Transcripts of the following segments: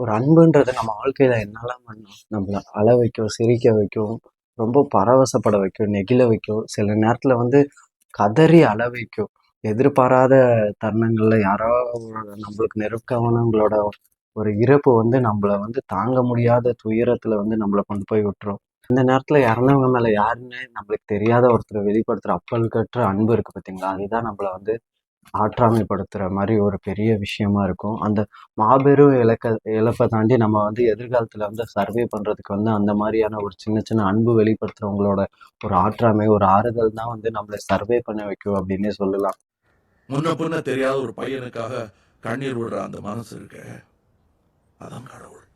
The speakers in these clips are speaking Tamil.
ஒரு அன்புன்றது நம்ம வாழ்க்கையில என்னெல்லாம் பண்ணும். நம்மள அழ வைக்கும் சிரிக்க வைக்கும் ரொம்ப பரவசப்பட வைக்கும் நெகிழ வைக்கும் சில நேரத்துல வந்து கதறி அழ வைக்கும் எதிர்பாராத தருணங்கள்ல யாரோ நம்மளுக்கு நெருக்கமானவங்களோட ஒரு இறப்பு வந்து நம்மள வந்து தாங்க முடியாத துயரத்துல வந்து நம்மளை கொண்டு போய் விட்டுரும். இந்த நேரத்துல இறந்தவங்க மேல யாருன்னு நம்மளுக்கு தெரியாத ஒருத்தரை வெளிப்படுத்துற அப்பல்கற்ற அன்பு இருக்கு பார்த்தீங்களா அதுதான் நம்மள வந்து ஆற்றாமைப்படுத்துற மாதிரி ஒரு பெரிய விஷயமா இருக்கும். அந்த மாபெரும் இலக்க இழப்பை தாண்டி நம்ம வந்து எதிர்காலத்துல வந்து சர்வே பண்றதுக்கு வந்து அந்த மாதிரியான ஒரு சின்ன சின்ன அன்பு வெளிப்படுத்துறவங்களோட ஒரு ஆற்றாமை ஒரு ஆறுதல் தான் வந்து நம்மளை சர்வே பண்ண வைக்கும் அப்படின்னே சொல்லலாம். முன்ன பின்ன தெரியாத ஒரு பையனுக்காக கண்ணீர் விடுற அந்த மனசு இருக்க. அதான் கடவுள்.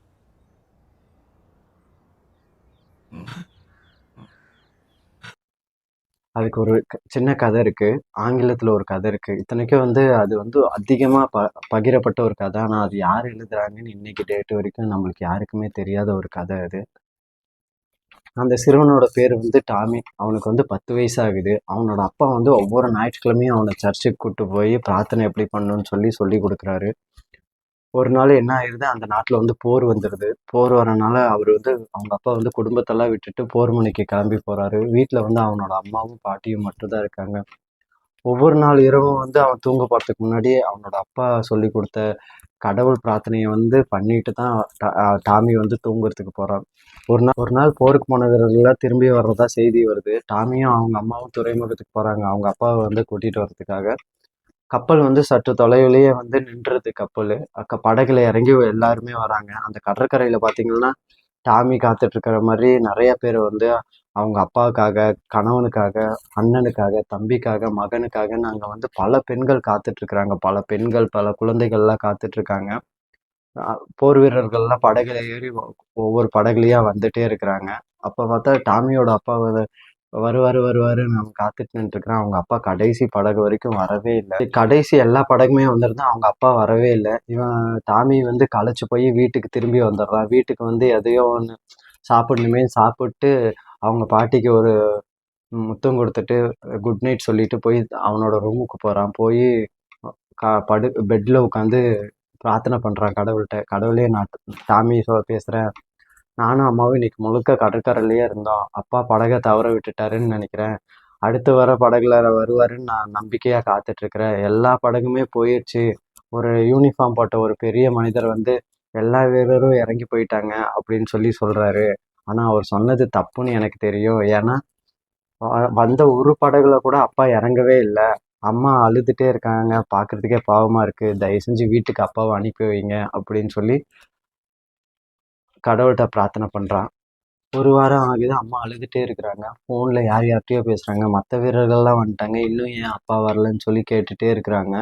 அதுக்கு ஒரு க- சின்ன கதை இருக்கு. ஆங்கிலத்துல ஒரு கதை இருக்கு. இத்தனைக்கும் வந்து அது வந்து அதிகமா ப பகிரப்பட்ட ஒரு கதை. ஆனா அது யார் எழுதுறாங்கன்னு இன்னைக்கு டேட் வரைக்கும் நம்மளுக்கு யாருக்குமே தெரியாத ஒரு கதை அது. அந்த சிறுவனோட பேர் வந்து டாமி. அவனுக்கு வந்து பத்து வயசு ஆகுது அவனோட அப்பா வந்து ஒவ்வொரு ஞாயிற்றுக்கிழமையும் அவனை சர்ச்சுக்கு கூப்பிட்டு போய் பிரார்த்தனை எப்படி பண்ணணும்னு சொல்லி சொல்லி கொடுக்குறாரு. ஒரு நாள் என்ன ஆயிருது? அந்த நாட்டில் வந்து போர் வந்துடுது போர் வரனால அவர் வந்து அவங்க அப்பா வந்து குடும்பத்தெல்லாம் விட்டுட்டு போர் முனைக்கு கிளம்பி போகிறாரு வீட்டில் வந்து அவனோட அம்மாவும் பாட்டியும் மட்டும்தான் இருக்காங்க. ஒவ்வொரு நாள் இரவும் வந்து அவன் தூங்க போகிறதுக்கு முன்னாடி அவனோட அப்பா சொல்லி கொடுத்த கடவுள் பிரார்த்தனையை வந்து பண்ணிட்டு தான் டா- டாமி வந்து தூங்குறதுக்கு போகிறான் ஒரு நாள் ஒரு நாள் போருக்கு போன வீரர்கள்லாம் திரும்பி வர்றதா செய்தி வருது. டாமியும் அவங்க அம்மாவும் துறைமுகத்துக்கு போகிறாங்க அவங்க அப்பாவை வந்து கூட்டிகிட்டு வர்றதுக்காக. கப்பல் வந்து சற்று தொலைவிலேயே வந்து நின்றுது கப்பல். அக்க படகுல இறங்கி எல்லாருமே வராங்க. அந்த கடற்கரையில் பார்த்தீங்கன்னா டாமி காத்துட்டு இருக்கிற மாதிரி நிறைய பேர் வந்து அவங்க அப்பாவுக்காக கணவனுக்காக அண்ணனுக்காக தம்பிக்காக மகனுக்காக நாங்கள் வந்து பல பெண்கள் காத்துட்டு இருக்கிறாங்க பல பெண்கள் பல குழந்தைகள்லாம் காத்துட்டு இருக்காங்க போர் வீரர்கள்லாம் படகுல ஏறி ஒவ்வொரு படகுலையாக வந்துட்டே இருக்கிறாங்க. அப்போ பார்த்தா டாமியோட அப்பா வருவாரு வருவாரு நம்ம காத்துட்டு நின்னுட்டு அவங்க அப்பா கடைசி படகு வரைக்கும் வரவே இல்லை. கடைசி எல்லா படகுமே வந்துருந்தா அவங்க அப்பா வரவே இல்லை. இவன் டாமி வந்து களைச்சு போய் வீட்டுக்கு திரும்பி வந்துடுறான் வீட்டுக்கு வந்து எதையோ ஒன்று சாப்பிடணுமே சாப்பிட்டு அவங்க பாட்டிக்கு ஒரு முத்தம் கொடுத்துட்டு குட் நைட் சொல்லிட்டு போய் அவனோட ரூமுக்கு போகிறான் போய் கா படு பெட்டில் உட்காந்து பிரார்த்தனை பண்ணுறான் கடவுள்கிட்ட. கடவுளே நான் டாமி சொ பேசுகிறேன் நானும் அம்மாவும் இன்னைக்கு முழுக்க கடற்கரையிலேயே இருந்தோம். அப்பா படகை தவற விட்டுட்டாருன்னு நினைக்கிறேன். அடுத்து வர படகுல வருவாருன்னு நான் நம்பிக்கையா காத்துட்டு இருக்கிறேன் எல்லா படகுமே போயிடுச்சு ஒரு யூனிஃபார்ம் போட்ட ஒரு பெரிய மனிதர் வந்து எல்லா வீரரும் இறங்கி போயிட்டாங்க அப்படின்னு சொல்லி சொல்றாரு. ஆனா அவர் சொன்னது தப்புன்னு எனக்கு தெரியும். ஏன்னா வந்த ஒரு படகுல கூட அப்பா இறங்கவே இல்லை. அம்மா அழுதுகிட்டே இருக்காங்க. பார்க்கறதுக்கே பாவமா இருக்கு. தயவு செஞ்சு வீட்டுக்கு அப்பாவை அனுப்பி வைங்க அப்படின்னு சொல்லி கடவுள்கிட்ட பிரார்த்தனை பண்ணுறான் ஒரு வாரம் ஆகுது அம்மா அழுதுகிட்டே இருக்கிறாங்க. ஃபோனில் யார் யார்கிட்டயோ பேசுகிறாங்க மற்ற வீரர்கள்லாம் வந்துட்டாங்க. இன்னும் ஏன் அப்பா வரலன்னு சொல்லி கேட்டுட்டே இருக்கிறாங்க.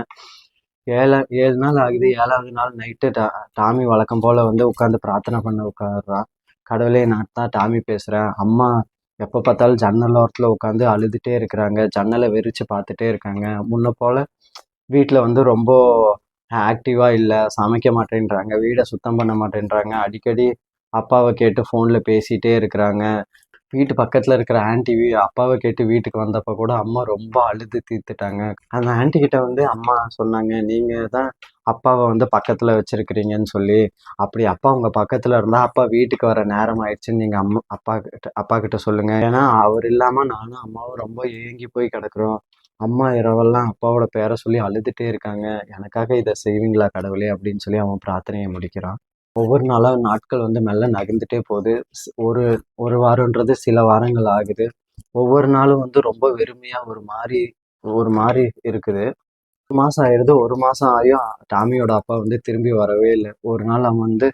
ஏழா ஏழு நாள் ஆகுது. ஏழாவது நாள் நைட்டு டா டாமி வழக்கம் போல் வந்து உட்காந்து பிரார்த்தனை பண்ண உட்காடுறான் கடவுளே நான் தான் டாமி பேசுகிறேன் அம்மா எப்போ பார்த்தாலும் ஜன்னல் ஓரத்தில் உட்காந்து அழுதுகிட்டே இருக்கிறாங்க. ஜன்னலை வெறிச்சு பார்த்துட்டே இருக்காங்க. முன்ன போல் வீட்டில் வந்து ரொம்ப ஆக்டிவாக இல்லை. சமைக்க மாட்டேன்றாங்க. வீடை சுத்தம் பண்ண மாட்டேன்றாங்க. அடிக்கடி அப்பாவை கேட்டு ஃபோனில் பேசிகிட்டே இருக்கிறாங்க. வீட்டு பக்கத்தில் இருக்கிற ஆன்டி அப்பாவை கேட்டு வீட்டுக்கு வந்தப்போ கூட அம்மா ரொம்ப அழுது தீர்த்துட்டாங்க. அந்த ஆண்டி கிட்ட வந்து அம்மா சொன்னாங்க நீங்கள் தான் அப்பாவை வந்து பக்கத்தில் வச்சுருக்கிறீங்கன்னு சொல்லி அப்படி அப்பா உங்கள் பக்கத்தில் இருந்தால் அப்பா வீட்டுக்கு வர நேரம் ஆயிடுச்சுன்னு நீங்கள் அம்மா அப்பா கிட்ட அப்பா கிட்ட சொல்லுங்கள் ஏன்னா அவர் இல்லாமல் நானும் அம்மாவும் ரொம்ப ஏங்கி போய் கிடக்குறோம். அம்மா இரவெல்லாம் அப்பாவோட பேரை சொல்லி அழுதுகிட்டே இருக்காங்க. எனக்காக இதை செய்வீங்களா கடவுளே அப்படின்னு சொல்லி அவன் பிரார்த்தனையை முடிக்கிறான். ஒவ்வொரு நாளாக நாட்கள் வந்து மெல்ல நகர்ந்துட்டே போகுது. ஒரு ஒரு வாரன்றது சில வாரங்கள் ஆகுது. ஒவ்வொரு நாளும் வந்து ரொம்ப வெறுமையாக ஒரு மாதிரி ஒரு மாதிரி இருக்குது. ஒரு மாதம் ஆயிடுது. ஒரு மாதம் ஆகியும் டாமியோட அப்பா வந்து திரும்பி வரவே இல்லை. ஒரு நாள் அவன் வந்து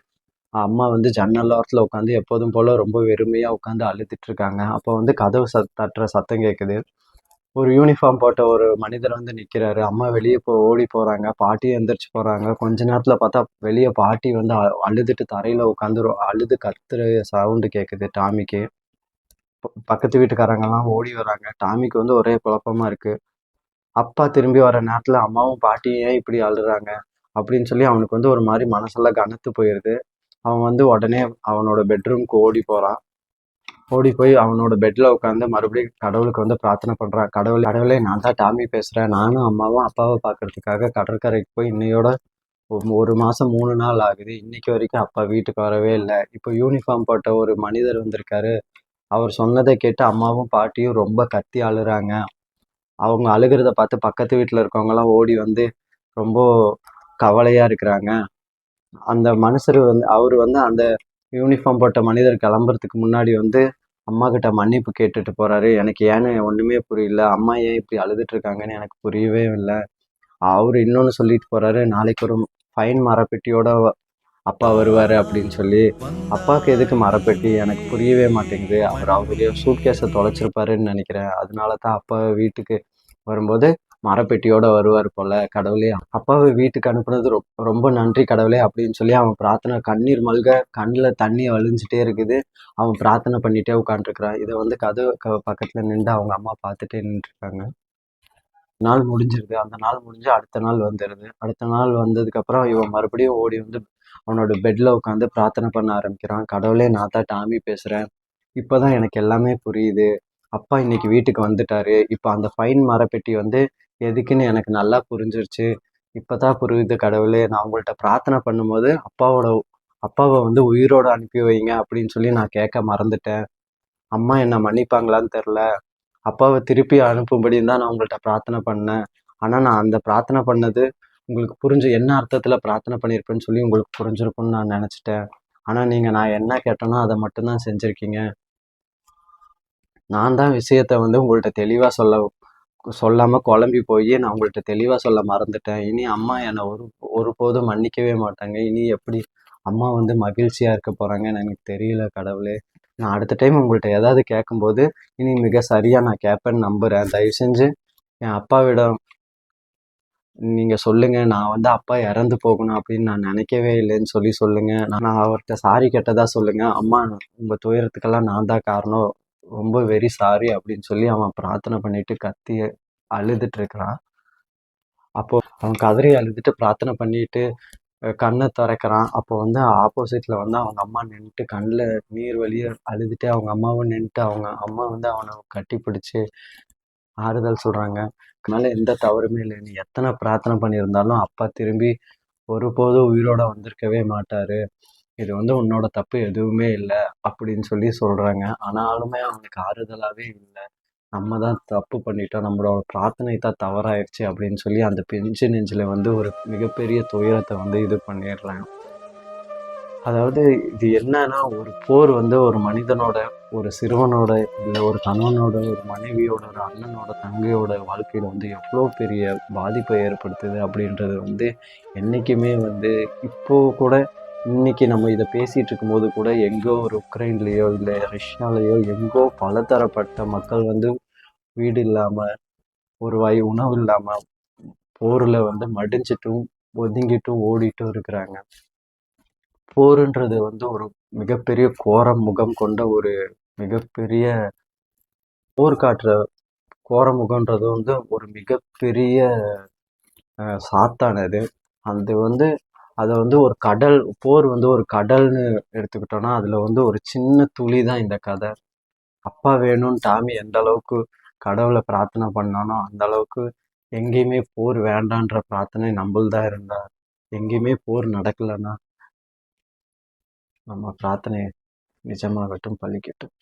அம்மா வந்து ஜன்னல் ஓரத்தில் உட்காந்து எப்போதும் போல் ரொம்ப வெறுமையாக உட்காந்து அழுதுட்டு இருக்காங்க. அப்போ வந்து கதவு சத் தட்டுற சத்தம் கேட்குது ஒரு யூனிஃபார்ம் போட்ட ஒரு மனிதர் வந்து நிக்கிறாரு. அம்மா வெளியே போ ஓடி போறாங்க. பாட்டி எந்திரிச்சு போறாங்க. கொஞ்ச நேரத்துல பார்த்தா வெளியே பாட்டி வந்து அ- அழுதுட்டு தரையில உட்காந்து அழுது கத்துற சவுண்டு கேட்குது டாமிக்கு. பக்கத்து வீட்டுக்காரங்கெல்லாம் ஓடி வராங்க. டாமிக்கு வந்து ஒரே குழப்பமா இருக்கு. அப்பா திரும்பி வர நேரத்துல அம்மாவும் பாட்டியும் இப்படி அழுறாங்க? அப்படின்னு சொல்லி அவனுக்கு வந்து ஒரு மாதிரி மனசெல்லாம் கனத்து போயிடுது அவன் வந்து உடனே அவனோட பெட்ரூம்க்கு ஓடி போறான். ஓடி போய் அவனோட பெட்ல உட்காந்து மறுபடியும் கடவுளுக்கு வந்து பிரார்த்தனை பண்றான் கடவுள் கடவுளே நான் தான் டாமி பேசுறேன். நானும் அம்மாவும் அப்பாவை பார்க்கறதுக்காக கடற்கரைக்கு போய் இன்னையோட ஒரு ஒரு மாதம் மூணு நாள் ஆகுது. இன்னைக்கு வரைக்கும் அப்பா வீட்டுக்கு வரவே இல்லை. இப்போ யூனிஃபார்ம் போட்ட ஒரு மனிதர் வந்திருக்காரு. அவர் சொன்னதை கேட்டு அம்மாவும் பாட்டியும் ரொம்ப கத்தி அழுறாங்க. அவங்க அழுகிறத பார்த்து பக்கத்து வீட்டில் இருக்கவங்கலாம் ஓடி வந்து ரொம்ப கவலையாக இருக்கிறாங்க. அந்த மனுஷர் வந்து அவர் வந்து அந்த யூனிஃபார்ம் போட்ட மனிதர் கிளம்புறதுக்கு முன்னாடி வந்து அம்மா கிட்ட மன்னிப்பு கேட்டுட்டு போறாரு. எனக்கு ஏன்னு ஒண்ணுமே புரியல. அம்மா ஏன் இப்படி அழுதுட்டு இருக்காங்கன்னு எனக்கு புரியவே இல்லை. அவர் இன்னொன்னு சொல்லிட்டு போறாரு. நாளைக்கு ஒரு ஃபைன் மரப்பெட்டியோட அப்பா வருவாரு அப்படின்னு சொல்லி. அப்பாவுக்கு எதுக்கு மரப்பெட்டி? எனக்கு புரியவே மாட்டேங்குது. அவர் அவருடைய சூட்கேஸை தொலைச்சிருப்பாருன்னு நினைக்கிறேன். அதனால தான் அப்பா வீட்டுக்கு வரும்போது மரப்பெட்டியோட வருவார் போல கடவுளே. அப்பாவை வீட்டுக்கு அனுப்புனது ரொ- ரொம்ப நன்றி கடவுளே அப்படின்னு சொல்லி அவன் பிரார்த்தனை கண்ணீர் மல்க கண்ணில் தண்ணி வழிஞ்சிட்டே இருக்குது. அவன் பிரார்த்தனை பண்ணிட்டே உட்காந்துருக்குறான் இதை வந்து கதவு க நின்று அவங்க அம்மா பார்த்துட்டே நின்றுருக்காங்க. நாள் முடிஞ்சிருது. அந்த நாள் முடிஞ்சு அடுத்த நாள் வந்துடுது அடுத்த நாள் வந்ததுக்கப்புறம் இவன் மறுபடியும் ஓடி வந்து அவனோட பெட்டில் உட்காந்து பிரார்த்தனை பண்ண ஆரம்பிக்கிறான். கடவுளே நான் தான் டாமி பேசுகிறேன் இப்போ தான் எனக்கு எல்லாமே புரியுது. அப்பா இன்னைக்கு வீட்டுக்கு வந்துட்டாரு. இப்போ அந்த ஃபைன் மரப்பெட்டி வந்து எதுக்குன்னு எனக்கு நல்லா புரிஞ்சிருச்சு. இப்பதான் புரியுது கடவுளே. நான் உங்கள்கிட்ட பிரார்த்தனை பண்ணும்போது அப்பாவோட அப்பாவை வந்து உயிரோடு அனுப்பி வைங்க அப்படின்னு சொல்லி நான் கேட்க மறந்துட்டேன். அம்மா என்னை மன்னிப்பாங்களான்னு தெரில அப்பாவை திருப்பி அனுப்பும்படி தான் நான் உங்கள்கிட்ட பிரார்த்தனை பண்ணேன். ஆனால் நான் அந்த பிரார்த்தனை பண்ணது உங்களுக்கு புரிஞ்சு என்ன அர்த்தத்தில் பிரார்த்தனை பண்ணியிருப்பேன்னு சொல்லி உங்களுக்கு புரிஞ்சிருக்கும்னு நான் நினச்சிட்டேன். ஆனால் நீங்கள் நான் என்ன கேட்டேனோ அதை மட்டும்தான் செஞ்சுருக்கீங்க. நான் தான் விஷயத்த வந்து உங்கள்கிட்ட தெளிவாக சொல்ல சொல்லாமல் குழம்பி போய் நான் உங்கள்கிட்ட தெளிவாக சொல்ல மறந்துட்டேன். இனி அம்மா என்னை ஒரு ஒருபோதும் மன்னிக்கவே மாட்டாங்க. இனி எப்படி அம்மா வந்து மகிழ்ச்சியாக இருக்க போகிறாங்கன்னு எனக்கு தெரியல கடவுளே. நான் அடுத்த டைம் உங்கள்கிட்ட ஏதாவது கேட்கும்போது இனி மிக சரியாக நான் கேட்பேன்னு நம்புகிறேன் தயவு செஞ்சு என் அப்பாவிடம் நீங்கள் சொல்லுங்கள் நான் வந்து அப்பா இறந்து போகணும் அப்படின்னு நான் நினைக்கவே இல்லைன்னு சொல்லி சொல்லுங்கள் நான் அவர்கிட்ட சாரி கேட்டதாக சொல்லுங்கள் அம்மா உங்கள் துயரத்துக்கெல்லாம் நான் தான் காரணம். ரொம்ப வெரி சாரி அப்படின்னு சொல்லி அவன் பிரார்த்தனை பண்ணிட்டு கத்தி அழுதுட்டு இருக்கிறான் அப்போ அவன் கதறி அழுதுட்டு பிரார்த்தனை பண்ணிட்டு கண்ணை திறக்கிறான். அப்போ வந்து ஆப்போசிட்ல வந்து அவங்க அம்மா நின்றுட்டு கண்ணில் நீர் வழிய அழுதுட்டு அவங்க அம்மாவும் நின்றுட்டு அவங்க அம்மா வந்து அவனை கட்டி பிடிச்சி ஆறுதல் சொல்றாங்க. அதனால எந்த தவறுமே இல்லை. நீ எத்தனை பிரார்த்தனை பண்ணியிருந்தாலும் அப்பா திரும்பி ஒருபோதும் உயிரோட வந்திருக்கவே மாட்டாரு. இது வந்து உன்னோட தப்பு எதுவுமே இல்லை அப்படின்னு சொல்லி சொல்கிறாங்க ஆனாலுமே அவங்களுக்கு ஆறுதலாகவே இல்லை. நம்ம தான் தப்பு பண்ணிட்டோம். நம்மளோட பிரார்த்தனை தான் தவறாயிடுச்சு அப்படின்னு சொல்லி அந்த பெஞ்சு நெஞ்சில் வந்து ஒரு மிகப்பெரிய துயரத்தை வந்து இது பண்ணிடுறாங்க. அதாவது இது என்னன்னா ஒரு போர் வந்து ஒரு மனிதனோட ஒரு சிறுவனோட இல்லை ஒரு கணவனோட ஒரு மனைவியோட ஒரு அண்ணனோட தங்கையோட வாழ்க்கையில் வந்து எவ்வளோ பெரிய பாதிப்பை ஏற்படுத்துது அப்படின்றது வந்து என்றைக்குமே வந்து இப்போ கூட இன்னைக்கு நம்ம இதை பேசிகிட்டு இருக்கும்போது கூட எங்கோ ஒரு உக்ரைன்லேயோ இல்லை ரஷ்யாலேயோ எங்கோ பலதரப்பட்ட மக்கள் வந்து வீடு இல்லாமல் ஒரு வாய் உணவு இல்லாமல் போரில் வந்து மடிஞ்சிட்டும் ஒதுங்கிட்டும் ஓடிட்டும் இருக்கிறாங்க. போருன்றது வந்து ஒரு மிகப்பெரிய கோரம் முகம் கொண்ட ஒரு மிகப்பெரிய போர் காட்டுற கோர முகம்ன்றது வந்து ஒரு மிகப்பெரிய சாத்தானது. அது வந்து அதை வந்து ஒரு கடல் போர் வந்து ஒரு கடல்னு எடுத்துக்கிட்டோம்னா அதில் வந்து ஒரு சின்ன துளி தான் இந்த கதை. அப்பா வேணும்னு டாமி எந்த அளவுக்கு கடவுளை பிரார்த்தனை பண்ணானோ அந்த அளவுக்கு எங்கேயுமே போர் வேண்டான்ற பிரார்த்தனை நம்மள்தான் இருந்தா எங்கேயுமே போர் நடக்கலைன்னா நம்ம பிரார்த்தனை நிஜமாகட்டும் பழிக்கட்டும்